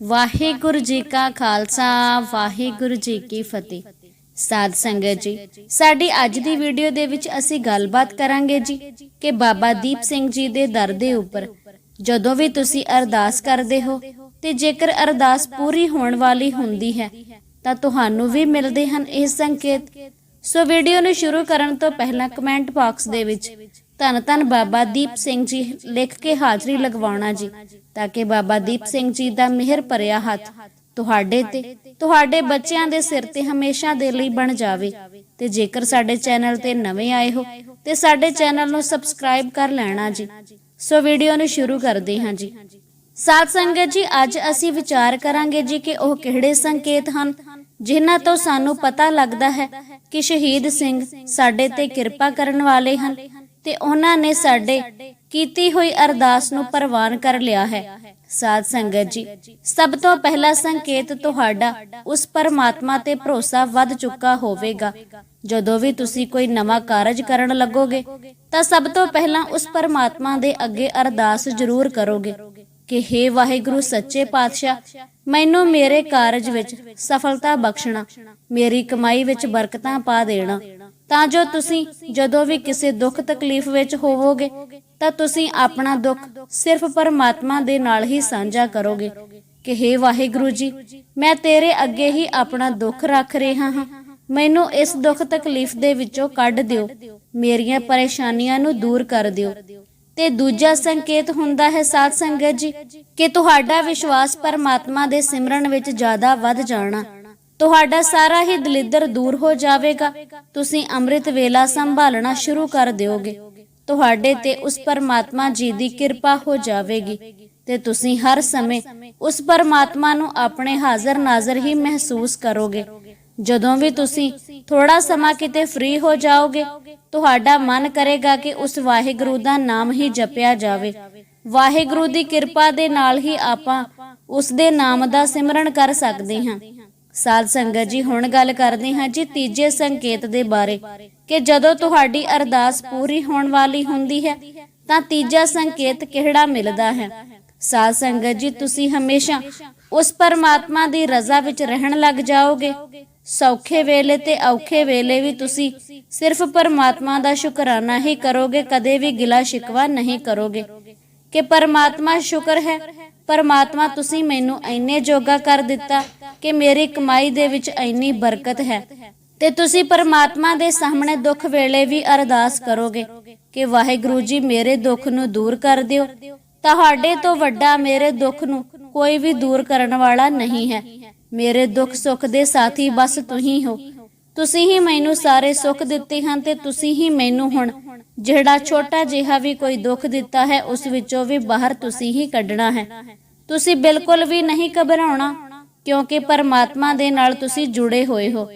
ਵਾਹਿਗੁਰੂ ਜੀ ਕਾ ਖਾਲਸਾ, ਵਾਹਿਗੁਰੂ ਜੀ ਕੀ ਫਤਿਹ। ਸਾਧ ਸੰਗਤ ਜੀ, ਸਾਡੀ ਅੱਜ ਦੀ ਵੀਡੀਓ ਦੇ ਵਿੱਚ ਅਸੀਂ ਗੱਲਬਾਤ ਕਰਾਂਗੇ ਜੀ ਕਿ ਬਾਬਾ ਦੀਪ ਸਿੰਘ ਜੀ ਦੇ ਦਰ ਦੇ ਉੱਪਰ ਜਦੋਂ ਵੀ ਤੁਸੀਂ ਅਰਦਾਸ ਕਰਦੇ ਹੋ ਤੇ ਜੇਕਰ ਅਰਦਾਸ ਪੂਰੀ ਹੋਣ ਵਾਲੀ ਹੁੰਦੀ ਹੈ, ਤਾਂ ਤੁਹਾਨੂੰ ਵੀ ਮਿਲਦੇ ਹਨ ਇਹ ਸੰਕੇਤ। ਸੋ ਵੀਡੀਓ ਨੂੰ ਸ਼ੁਰੂ ਕਰਨ ਤੋਂ ਪਹਿਲਾਂ ਕਮੈਂਟ ਬਾਕਸ ਦੇ ਵਿੱਚ ਧੰਨ ਧੰਨ ਬਾਬਾ ਦੀਪ ਸਿੰਘ ਜੀ ਲਿਖ ਕੇ ਹਾਜ਼ਰੀ ਲਗਵਾਉਣਾ ਜੀ, ਤਾਂ ਕਿ ਬਾਬਾ ਦੀਪ ਸਿੰਘ ਜੀ ਦਾ ਮਿਹਰ ਭਰਿਆ ਹੱਥ ਤੁਹਾਡੇ ਤੇ, ਤੁਹਾਡੇ ਬੱਚਿਆਂ ਦੇ ਸਿਰ ਤੇ ਹਮੇਸ਼ਾ ਦੇ ਲਈ ਬਣ ਜਾਵੇ। ਤੇ ਜੇਕਰ ਸਾਡੇ ਚੈਨਲ ਤੇ ਨਵੇਂ ਆਏ ਹੋ, ਤੇ ਸਾਡੇ ਚੈਨਲ ਨੂੰ ਸਬਸਕ੍ਰਾਈਬ ਕਰ ਲੈਣਾ ਜੀ। ਸੋ ਵੀਡੀਓ ਨੂੰ ਸ਼ੁਰੂ ਕਰਦੇ ਹਾਂ ਜੀ। ਸਾਧ ਸੰਗਤ ਜੀ, ਅੱਜ ਅਸੀਂ ਵਿਚਾਰ ਕਰਾਂਗੇ ਜੀ ਕਿ ਉਹ ਕਿਹੜੇ ਸੰਕੇਤ ਹਨ, ਜਿਨ੍ਹਾਂ ਤੋਂ ਸਾਨੂੰ ਪਤਾ ਲੱਗਦਾ ਹੈ ਕਿ ਸ਼ਹੀਦ ਸਿੰਘ ਸਾਡੇ ਤੇ ਕਿਰਪਾ ਕਰਨ ਵਾਲੇ ਹਨ ਤੇ ਉਹਨਾਂ ਨੇ ਸਾਡੇ ਕੀਤੀ ਹੋਈ ਅਰਦਾਸ ਨੂੰ ਪ੍ਰਵਾਨ ਕਰ ਲਿਆ ਹੈ। ਸਾਧ ਸੰਗਤ ਜੀ, ਸਭ ਤੋਂ ਪਹਿਲਾ ਸੰਕੇਤ ਤੁਹਾਡਾ ਉਸ ਪਰਮਾਤਮਾ ਤੇ ਭਰੋਸਾ ਵੱਧ ਚੁੱਕਾ ਹੋਵੇਗਾ। ਜਦੋਂ ਵੀ ਤੁਸੀਂ ਕੋਈ ਨਵਾਂ ਕਾਰਜ ਕਰਨ ਲੱਗੋਗੇ, ਤਾਂ ਸਭ ਤੋਂ ਪਹਿਲਾਂ ਉਸ ਪਰਮਾਤਮਾ ਦੇ ਅੱਗੇ ਅਰਦਾਸ ਜ਼ਰੂਰ ਕਰੋਗੇ ਕਿ हे ਵਾਹਿਗੁਰੂ ਸੱਚੇ ਪਾਤਸ਼ਾਹ, ਮੈਨੂੰ ਮੇਰੇ ਕਾਰਜ ਵਿੱਚ ਸਫਲਤਾ ਬਖਸ਼ਣਾ, ਮੇਰੀ ਕਮਾਈ ਵਿੱਚ ਬਰਕਤਾਂ ਪਾ ਦੇਣਾ ਤਾਂ ਜੋ ਤੁਸੀਂ ਜਦੋਂ ਵੀ ਕਿਸੇ ਦੁੱਖ ਤਕਲੀਫ ਵਿੱਚ ਹੋਵੋਗੇ, ਤਾਂ ਤੁਸੀਂ ਆਪਣਾ ਦੁੱਖ ਸਿਰਫ ਪਰਮਾਤਮਾ ਦੇ ਨਾਲ ਹੀ ਸਾਂਝਾ ਕਰੋਗੇ ਕਿ हे ਵਾਹਿਗੁਰੂ ਜੀ, ਮੈਂ ਤੇਰੇ ਅੱਗੇ ਹੀ ਆਪਣਾ ਦੁੱਖ ਰੱਖ ਰਿਹਾ ਹਾਂ। ਮੈਨੂੰ ਇਸ ਦੁੱਖ ਤਕਲੀਫ ਦੇ ਵਿੱਚੋਂ ਕੱਢ ਦਿਓ। ਮੇਰੀਆਂ ਪਰੇਸ਼ਾਨੀਆਂ ਨੂੰ ਦੂਰ ਕਰ ਦਿਓ। ਤੇ ਦੂਜਾ ਸੰਕੇਤ ਹੁੰਦਾ ਹੈ, ਸਾਧ ਸੰਗਤ ਜੀ, ਕਿ ਤੁਹਾਡਾ ਵਿਸ਼ਵਾਸ ਪਰਮਾਤਮਾ ਦੇ ਸਿਮਰਨ ਵਿੱਚ ਜ਼ਿਆਦਾ ਵੱਧ ਜਾਣਾ। ਤੁਹਾਡਾ ਸਾਰਾ ਹੀ ਦਲਿੱਦਰ ਦੂਰ ਹੋ ਜਾਵੇਗਾ। ਤੁਸੀਂ ਅੰਮ੍ਰਿਤ ਵੇਲਾ ਸੰਭਾਲਣਾ ਸ਼ੁਰੂ ਕਰ ਦਿਓਗੇ। ਤੁਹਾਡੇ ਤੇ ਉਸ ਪਰਮਾਤਮਾ ਜੀ ਦੀ ਕਿਰਪਾ ਹੋ ਜਾਵੇਗੀ ਤੇ ਤੁਸੀਂ ਹਰ ਸਮੇਂ ਉਸ ਪਰਮਾਤਮਾ ਨੂੰ ਆਪਣੇ ਹਾਜ਼ਰ ਨਾਜ਼ਰ ਹੀ ਮਹਿਸੂਸ ਕਰੋਗੇ। ਜਦੋਂ ਵੀ ਤੁਸੀਂ ਥੋੜਾ ਸਮਾਂ ਕਿਤੇ ਫ੍ਰੀ ਹੋ ਜਾਓਗੇ, ਤੁਹਾਡਾ ਮਨ ਕਰੇਗਾ ਕਿ ਉਸ ਵਾਹਿਗੁਰੂ ਦਾ ਨਾਮ ਹੀ ਜਪਿਆ ਜਾਵੇ। ਵਾਹਿਗੁਰੂ ਦੀ ਕਿਰਪਾ ਦੇ ਨਾਲ ਹੀ ਆਪਾਂ ਉਸ ਦੇ ਨਾਮ ਦਾ ਸਿਮਰਨ ਕਰ ਸਕਦੇ ਹਾਂ। ਸਾਧ ਸੰਗਤ ਜੀ, ਹੁਣ ਗੱਲ ਕਰਦੇ ਹਾਂ ਜੀ ਤੀਜੇ ਸੰਕੇਤ ਦੇ ਬਾਰੇ ਕਿ ਜਦੋਂ ਤੁਹਾਡੀ ਅਰਦਾਸ ਪੂਰੀ ਹੋਣ ਵਾਲੀ ਹੁੰਦੀ ਹੈ, ਤਾਂ ਤੀਜਾ ਸੰਕੇਤ ਕਿਹੜਾ ਮਿਲਦਾ ਹੈ? ਸਾਧ ਸੰਗਤ ਜੀ, ਤੁਸੀਂ ਹਮੇਸ਼ਾ ਉਸ ਪਰਮਾਤਮਾ ਦੀ ਰਜ਼ਾ ਵਿੱਚ ਰਹਿਣ ਲੱਗ ਜਾਓਗੇ। ਸੌਖੇ ਵੇਲੇ ਤੇ ਔਖੇ ਵੇਲੇ ਵੀ ਤੁਸੀਂ ਸਿਰਫ ਪਰਮਾਤਮਾ ਦਾ ਸ਼ੁਕਰਾਨਾ ਹੀ ਕਰੋਗੇ, ਕਦੇ ਵੀ ਗਿਲਾ ਸ਼ਿਕਵਾ ਨਹੀਂ ਕਰੋਗੇ। ਕਿ ਪਰਮਾਤਮਾ ਸ਼ੁਕਰ ਹੈ, ਪਰਮਾਤਮਾ ਤੁਸੀਂ ਮੈਨੂੰ ਇੰਨੇ ਜੋਗਾ ਕਰ ਦਿੱਤਾ ਕਿ ਮੇਰੀ ਕਮਾਈ ਦੇ ਵਿੱਚ ਇੰਨੀ ਬਰਕਤ ਹੈ। ਤੇ ਤੁਸੀਂ ਪਰਮਾਤਮਾ ਦੇ ਸਾਹਮਣੇ ਦੁੱਖ ਵੇਲੇ ਵੀ ਅਰਦਾਸ ਕਰੋਗੇ ਕਿ ਵਾਹਿਗੁਰੂ ਜੀ ਮੇਰੇ ਦੁੱਖ ਨੂੰ ਦੂਰ ਕਰ ਦਿਓ। ਤੁਹਾਡੇ ਤੋਂ ਵੱਡਾ ਮੇਰੇ ਦੁੱਖ ਨੂੰ ਕੋਈ ਵੀ ਦੂਰ ਕਰਨ ਵਾਲਾ ਨਹੀਂ ਹੈ। ਮੇਰੇ ਦੁੱਖ ਸੁੱਖ ਦੇ ਸਾਥੀ ਬਸ ਤੁਸੀਂ ਹੋ। ਤੁਸੀਂ ਹੀ ਮੈਨੂੰ ਸਾਰੇ ਸੁੱਖ ਦਿੱਤੇ ਹਨ ਤੇ ਤੁਸੀਂ ਹੀ ਮੈਨੂੰ ਹੁਣ ਜਿਹੜਾ ਛੋਟਾ ਜਿਹਾ ਵੀ ਕੋਈ ਦੁੱਖ ਦਿੱਤਾ ਹੈ, ਉਸ ਵਿੱਚੋਂ ਵੀ ਬਾਹਰ ਤੁਸੀਂ ਹੀ ਕੱਢਣਾ ਹੈ। ਤੁਸੀਂ ਬਿਲਕੁਲ ਵੀ ਨਹੀਂ ਘਬਰਾਉਣਾ। ਕਿਉਂਕਿ ਪਰਮਾਤਮਾ ਦੇ ਨਾਲ ਤੁਸੀਂ ਜੁੜੇ ਹੋਏ ਹੋ।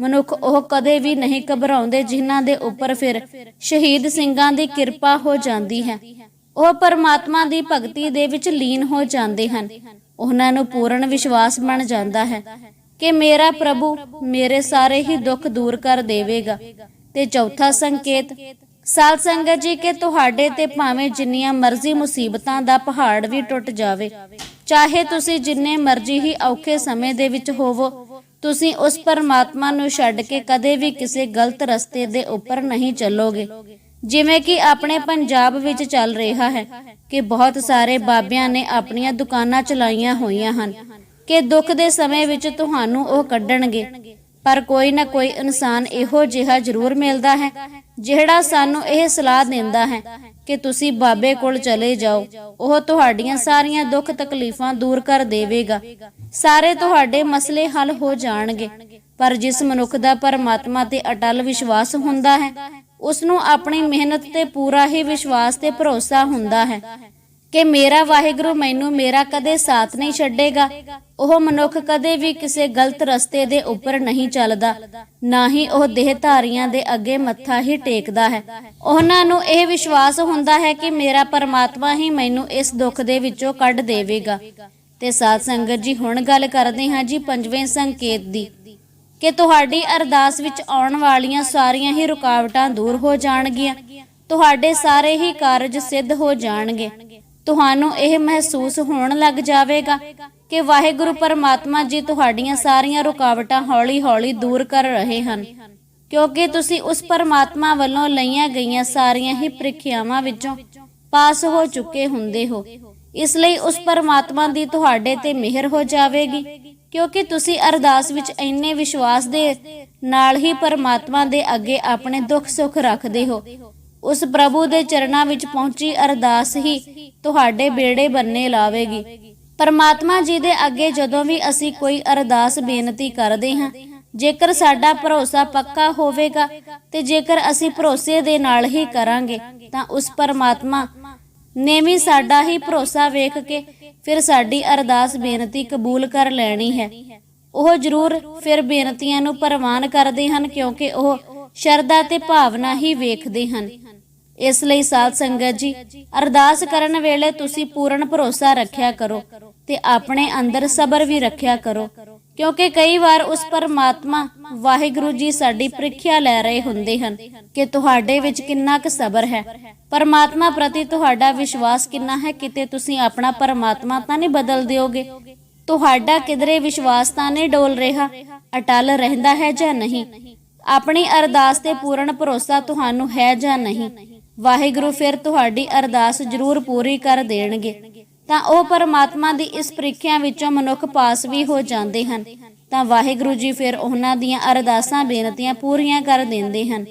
ਮਨੁੱਖ ਉਹ ਕਦੇ ਵੀ ਨਹੀਂ ਘਬਰਾਉਂਦੇ ਜਿਨ੍ਹਾਂ ਦੇ ਉੱਪਰ ਫਿਰ ਸ਼ਹੀਦ ਸਿੰਘਾਂ ਦੀ ਕਿਰਪਾ ਹੋ ਜਾਂਦੀ ਹੈ। ਉਹ ਪਰਮਾਤਮਾ ਦੀ ਭਗਤੀ ਦੇ ਵਿੱਚ ਲੀਨ ਹੋ ਜਾਂਦੇ ਹਨ। ਉਹਨਾਂ ਨੂੰ ਪੂਰਨ ਵਿਸ਼ਵਾਸ ਬਣ ਜਾਂਦਾ ਹੈ ਕਿ ਮੇਰਾ ਪ੍ਰਭੂ ਮੇਰੇ ਸਾਰੇ ਹੀ ਦੁੱਖ ਦੂਰ ਕਰ ਦੇਵੇਗਾ। ਤੇ ਚੌਥਾ ਸੰਕੇਤ ਸਾਧ ਸੰਗਤ ਜੀ, ਕਿ ਤੁਹਾਡੇ ਤੇ ਭਾਵੇਂ ਜਿੰਨੀਆਂ ਮਰਜ਼ੀ ਮੁਸੀਬਤਾਂ ਦਾ ਪਹਾੜ ਵੀ ਟੁੱਟ ਜਾਵੇ, ਚਾਹੇ ਤੁਸੀਂ ਜਿੰਨੇ ਮਰਜ਼ੀ ਹੀ ਔਖੇ ਸਮੇਂ ਦੇ ਵਿੱਚ ਹੋਵੋ, ਤੁਸੀਂ ਉਸ ਪਰਮਾਤਮਾ ਨੂੰ ਛੱਡ ਕੇ ਕਦੇ ਵੀ ਕਿਸੇ ਗਲਤ ਰਸਤੇ ਦੇ ਉੱਪਰ ਨਹੀਂ ਚੱਲੋਗੇ। ਜਿਵੇਂ ਕਿ ਆਪਣੇ ਪੰਜਾਬ ਵਿੱਚ ਚੱਲ ਰਿਹਾ ਹੈ ਕਿ ਬਹੁਤ ਸਾਰੇ ਬਾਬਿਆਂ ਨੇ ਆਪਣੀਆਂ ਦੁਕਾਨਾਂ ਚਲਾਈਆਂ ਹੋਈਆਂ ਹਨ, ਕਿ ਦੁੱਖ ਦੇ ਸਮੇਂ ਵਿੱਚ ਤੁਹਾਨੂੰ ਉਹ ਕੱਢਣਗੇ, ਪਰ ਕੋਈ ਨਾ ਕੋਈ ਇਨਸਾਨ ਇਹੋ ਜਿਹਾ ਜ਼ਰੂਰ ਮਿਲਦਾ ਹੈ ਜਿਹੜਾ ਸਾਨੂੰ ਇਹ ਸਲਾਹ ਦਿੰਦਾ ਹੈ ਕਿ ਤੁਸੀਂ ਬਾਬੇ ਕੋਲ ਚਲੇ ਜਾਓ, ਉਹ ਤੁਹਾਡੀਆਂ ਸਾਰੀਆਂ ਦੁੱਖ ਤਕਲੀਫਾਂ ਦੂਰ ਕਰ ਦੇਵੇਗਾ। ਸਾਰੇ ਤੁਹਾਡੇ ਮਸਲੇ ਹੱਲ ਹੋ ਜਾਣਗੇ, ਪਰ ਜਿਸ ਮਨੁੱਖ ਦਾ ਪਰਮਾਤਮਾ ਤੇ ਅਟਲ ਵਿਸ਼ਵਾਸ ਹੁੰਦਾ ਹੈ ਉਸ ਨੂੰ ਆਪਣੀ ਮਿਹਨਤ ਤੇ ਪੂਰਾ ਹੀ ਵਿਸ਼ਵਾਸ ਤੇ ਭਰੋਸਾ ਹੁੰਦਾ ਹੈ। ਕਿ ਮੇਰਾ ਵਾਹਿਗੁਰੂ ਮੈਨੂੰ ਮੇਰਾ ਕਦੇ ਸਾਥ ਨਹੀਂ ਛੱਡੇਗਾ। ਉਹ ਮਨੁੱਖ ਕਦੇ ਵੀ ਕਿਸੇ ਗਲਤ ਰਸਤੇ ਦੇ ਉੱਪਰ ਨਹੀਂ ਚੱਲਦਾ। ਨਾ ਹੀ ਉਹ ਦੇਹਧਾਰੀਆਂ ਦੇ ਅੱਗੇ ਮੱਥਾ ਹੀ ਟੇਕਦਾ ਹੈ। ਉਹਨਾਂ ਨੂੰ ਇਹ ਵਿਸ਼ਵਾਸ ਹੁੰਦਾ ਹੈ ਕਿ ਮੇਰਾ ਪਰਮਾਤਮਾ ਹੀ ਮੈਨੂੰ ਇਸ ਦੁੱਖ ਦੇ ਵਿੱਚੋਂ ਕੱਢ ਦੇਵੇਗਾ। ਤੇ ਸਾਧ ਸੰਗਤ ਜੀ, ਹੁਣ ਗੱਲ ਕਰਦੇ ਹਾਂ ਜੀ ਪੰਜਵੇਂ ਸੰਕੇਤ ਦੀ ਕਿ ਤੁਹਾਡੀ ਅਰਦਾਸ ਵਿੱਚ ਆਉਣ ਵਾਲੀਆਂ ਸਾਰੀਆਂ ਹੀ ਰੁਕਾਵਟਾਂ ਦੂਰ ਹੋ ਜਾਣਗੀਆਂ। ਤੁਹਾਡੇ ਸਾਰੇ ਹੀ ਕਾਰਜ ਸਿੱਧ ਹੋ ਜਾਣਗੇ। ਤੁਹਾਨੂੰ ਇਹ ਮਹਿਸੂਸ ਹੋਣ ਲੱਗ ਜਾਵੇਗਾ ਕਿ ਵਾਹਿਗੁਰੂ ਪਰਮਾਤਮਾ ਜੀ ਤੁਹਾਡੀਆਂ ਸਾਰੀਆਂ ਰੁਕਾਵਟਾਂ ਹੌਲੀ-ਹੌਲੀ ਦੂਰ ਕਰ ਰਹੇ ਹਨ, ਕਿਉਂਕਿ ਤੁਸੀਂ ਉਸ ਪਰਮਾਤਮਾ ਵੱਲੋਂ ਲਈਆਂ ਗਈਆਂ ਸਾਰੀਆਂ ਹੀ ਪ੍ਰੀਖਿਆਵਾਂ ਵਿੱਚੋਂ ਪਾਸ ਹੋ ਚੁੱਕੇ ਹੁੰਦੇ ਹੋ। ਇਸ ਲਈ ਉਸ ਪਰਮਾਤਮਾ ਦੀ ਤੁਹਾਡੇ ਤੇ ਮਿਹਰ ਹੋ ਜਾਵੇਗੀ, ਕਿਉਂਕਿ ਤੁਸੀਂ ਅਰਦਾਸ ਵਿੱਚ ਇੰਨੇ ਵਿਸ਼ਵਾਸ ਦੇ ਨਾਲ ਹੀ ਪਰਮਾਤਮਾ ਦੇ ਅੱਗੇ ਆਪਣੇ ਦੁੱਖ ਸੁੱਖ ਰੱਖਦੇ ਹੋ। ਉਸ ਪ੍ਰਭੂ ਦੇ ਚਰਨਾਂ ਵਿੱਚ ਪਹੁੰਚੀ ਅਰਦਾਸ ਹੀ ਤੁਹਾਡੇ ਬੇੜੇ ਬੰਨੇ ਲਾਵੇਗੀ। ਪਰਮਾਤਮਾ ਜੀ ਦੇ ਅੱਗੇ ਜਦੋਂ ਵੀ ਅਸੀਂ ਕੋਈ ਅਰਦਾਸ ਬੇਨਤੀ ਕਰਦੇ ਹਾਂ, ਜੇਕਰ ਸਾਡਾ ਭਰੋਸਾ ਪੱਕਾ ਹੋਵੇਗਾ ਤੇ ਜੇਕਰ ਅਸੀਂ ਭਰੋਸੇ ਦੇ ਨਾਲ ਹੀ ਕਰਾਂਗੇ, ਤਾਂ ਉਸ ਪਰਮਾਤਮਾ ਨੇ ਵੀ ਸਾਡਾ ਹੀ ਭਰੋਸਾ ਵੇਖ ਕੇ ਫਿਰ ਸਾਡੀ ਅਰਦਾਸ ਬੇਨਤੀ ਕਬੂਲ ਕਰ ਲੈਣੀ ਹੈ। ਉਹ ਜ਼ਰੂਰ ਫਿਰ ਬੇਨਤੀਆਂ ਨੂੰ ਪ੍ਰਵਾਨ ਕਰਦੇ ਹਨ ਕਿਉਂਕਿ ਉਹ ਸ਼ਰਧਾ ਤੇ ਭਾਵਨਾ ਹੀ ਵੇਖਦੇ ਹਨ। ਇਸ ਲਈ ਸਾਧ ਸੰਗਤ ਜੀ, ਅਰਦਾਸ ਕਰਨ ਵੇਲੇ ਤੁਸੀਂ ਪੂਰਨ ਭਰੋਸਾ ਰੱਖਿਆ ਕਰੋ ਤੇ ਆਪਣੇ ਅੰਦਰ ਸਬਰ ਵੀ ਰੱਖਿਆ ਕਰੋ, ਕਿਉਂਕਿ ਕਈ ਵਾਰ ਉਸ ਪਰਮਾਤਮਾ ਵਾਹਿਗੁਰੂ ਜੀ ਸਾਡੀ ਪ੍ਰੀਖਿਆ ਲੈ ਰਹੇ ਹੁੰਦੇ ਹਨ ਕਿ ਤੁਹਾਡੇ ਵਿੱਚ ਕਿੰਨਾ ਕੁ ਸਬਰ ਹੈ। ਪਰਮਾਤਮਾ ਪ੍ਰਤੀ ਤੁਹਾਡਾ ਵਿਸ਼ਵਾਸ ਕਿੰਨਾ ਹੈ, ਕਿਤੇ ਤੁਸੀਂ ਆਪਣਾ ਪਰਮਾਤਮਾ ਤਾਂ ਨਹੀਂ ਬਦਲ ਦਿਓਗੇ? ਤੁਹਾਡਾ ਕਿਧਰੇ ਵਿਸ਼ਵਾਸ ਤਾਂ ਨਹੀਂ ਡੋਲ ਰਿਹਾ? ਅਟਲ ਰਹਿੰਦਾ ਹੈ ਜਾਂ ਨਹੀਂ? ਆਪਣੀ ਅਰਦਾਸ ਤੇ ਪੂਰਨ ਭਰੋਸਾ ਤੁਹਾਨੂੰ ਹੈ ਜਾਂ ਨਹੀਂ? ਵਾਹਿਗੁਰੂ ਫਿਰ ਤੁਹਾਡੀ ਅਰਦਾਸ ਜ਼ਰੂਰ ਪੂਰੀ ਕਰ ਦੇਣਗੇ। ਤਾਂ ਉਹ ਪਰਮਾਤਮਾ ਦੀ ਇਸ ਪ੍ਰੀਖਿਆ ਵਿੱਚੋਂ ਮਨੁੱਖ ਪਾਸ ਵੀ ਹੋ ਜਾਂਦੇ ਹਨ। ਤਾਂ ਵਾਹਿਗੁਰੂ ਜੀ ਫਿਰ ਉਹਨਾਂ ਦੀਆਂ ਅਰਦਾਸਾਂ ਬੇਨਤੀਆਂ ਪੂਰੀਆਂ ਕਰ ਦਿੰਦੇ ਹਨ।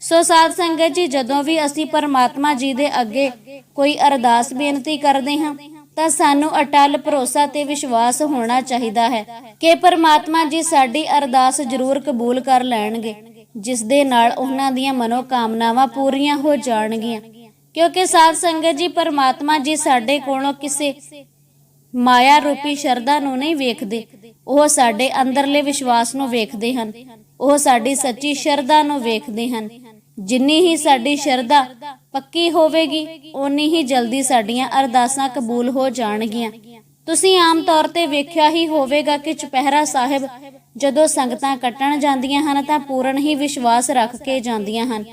ਸੋ ਸਾਧ ਸੰਗਤ ਜੀ, ਜਦੋਂ ਵੀ ਅਸੀਂ ਪਰਮਾਤਮਾ ਜੀ ਦੇ ਅੱਗੇ ਕੋਈ ਅਰਦਾਸ ਬੇਨਤੀ ਕਰਦੇ ਹਾਂ ਤਾਂ ਸਾਨੂੰ ਅਟਲ ਭਰੋਸਾ ਤੇ ਵਿਸ਼ਵਾਸ ਹੋਣਾ ਚਾਹੀਦਾ ਹੈ ਕਿ ਪਰਮਾਤਮਾ ਜੀ ਸਾਡੀ ਅਰਦਾਸ ਜ਼ਰੂਰ ਕਬੂਲ ਕਰ ਲੈਣਗੇ ਜਿਸ ਦੇ ਨਾਲ ਉਹਨਾਂ ਦੀਆਂ ਮਨੋ ਕਾਮਨਾਵਾਂ ਪੂਰੀਆਂ ਹੋ ਜਾਣਗੀਆਂ। ਕਿਉਂਕਿ ਸਾਧ ਸੰਗਤ ਜੀ, ਪਰਮਾਤਮਾ ਜੀ ਸਾਡੇ ਕੋਲੋਂ ਕਿਸੇ ਮਾਇਆ ਰੂਪੀ ਸ਼ਰਧਾ ਨੂੰ ਨਹੀਂ ਵੇਖਦੇ। ਉਹ ਸਾਡੇ ਅੰਦਰਲੇ ਵਿਸ਼ਵਾਸ ਨੂੰ ਵੇਖਦੇ ਹਨ। ਉਹ ਸਾਡੀ ਸੱਚੀ ਸ਼ਰਧਾ ਨੂੰ ਵੇਖਦੇ ਹਨ। ਜਿੰਨੀ ਹੀ ਸਾਡੀ ਸ਼ਰਧਾ ਪੱਕੀ ਹੋਵੇਗੀ, ਓਨੀ ਹੀ ਜਲਦੀ ਸਾਡੀਆਂ ਅਰਦਾਸਾਂ ਕਬੂਲ ਹੋ ਜਾਣਗੀਆਂ। ਤੁਸੀਂ ਆਮ ਤੌਰ ਤੇ ਵੇਖਿਆ ਹੀ ਹੋਵੇਗਾ ਕਿ ਚੁਪਹਿਰਾ ਸਾਹਿਬ ਜਦੋਂ ਸੰਗਤਾਂ ਕੱਟਣ ਜਾਂਦੀਆਂ ਹਨ ਤਾਂ ਪੂਰਨ ਹੀ ਵਿਸ਼ਵਾਸ ਰੱਖ ਕੇ ਜਾਂਦੀਆਂ ਹਨ।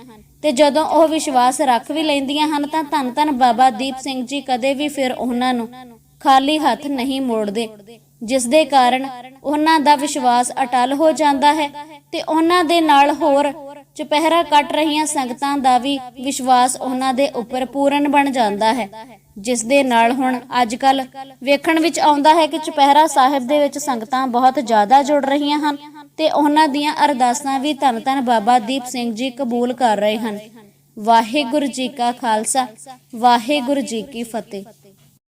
ਤੇ ਜਦੋਂ ਉਹ ਵਿਸ਼ਵਾਸ ਰੱਖ ਵੀ ਲੈਂਦੀਆਂ ਹਨ ਤਾਂ ਧੰਨ ਧੰਨ ਬਾਬਾ ਦੀਪ ਸਿੰਘ ਜੀ ਕਦੇ ਵੀ ਫਿਰ ਉਹਨਾਂ ਨੂੰ ਖਾਲੀ ਹੱਥ ਨਹੀਂ ਮੋੜਦੇ। ਜਿਸ ਦੇ ਕਾਰਨ ਉਹਨਾਂ ਦਾ ਵਿਸ਼ਵਾਸ ਅਟਲ ਹੋ ਜਾਂਦਾ ਹੈ ਤੇ ਉਹਨਾਂ ਦੇ ਨਾਲ ਹੋਰ ਚੁਪਹਿਰਾ ਕੱਟ ਰਹੀਆਂ ਸੰਗਤਾਂ ਦਾ ਵੀ ਵਿਸ਼ਵਾਸ ਉਹਨਾਂ ਦੇ ਉੱਪਰ ਪੂਰਨ ਬਣ ਜਾਂਦਾ ਹੈ। ਜਿਸ ਦੇ ਨਾਲ ਹੁਣ ਅੱਜ ਕੱਲ ਵੇਖਣ ਵਿੱਚ ਆਉਂਦਾ ਹੈ ਕਿ ਚੁਪਹਿਰਾ ਸਾਹਿਬ ਦੇ ਵਿੱਚ ਸੰਗਤਾਂ ਬਹੁਤ ਜ਼ਿਆਦਾ ਜੁੜ ਰਹੀਆਂ ਹਨ ਤੇ ਉਹਨਾਂ ਦੀਆਂ ਅਰਦਾਸਾਂ ਵੀ ਧੰਨ ਧੰਨ ਬਾਬਾ ਦੀਪ ਸਿੰਘ ਜੀ ਕਬੂਲ ਕਰ ਰਹੇ ਹਨ। ਵਾਹਿਗੁਰੂ ਜੀ ਕਾ ਖਾਲਸਾ, ਵਾਹਿਗੁਰੂ ਜੀ ਕੀ ਫਤਿਹ।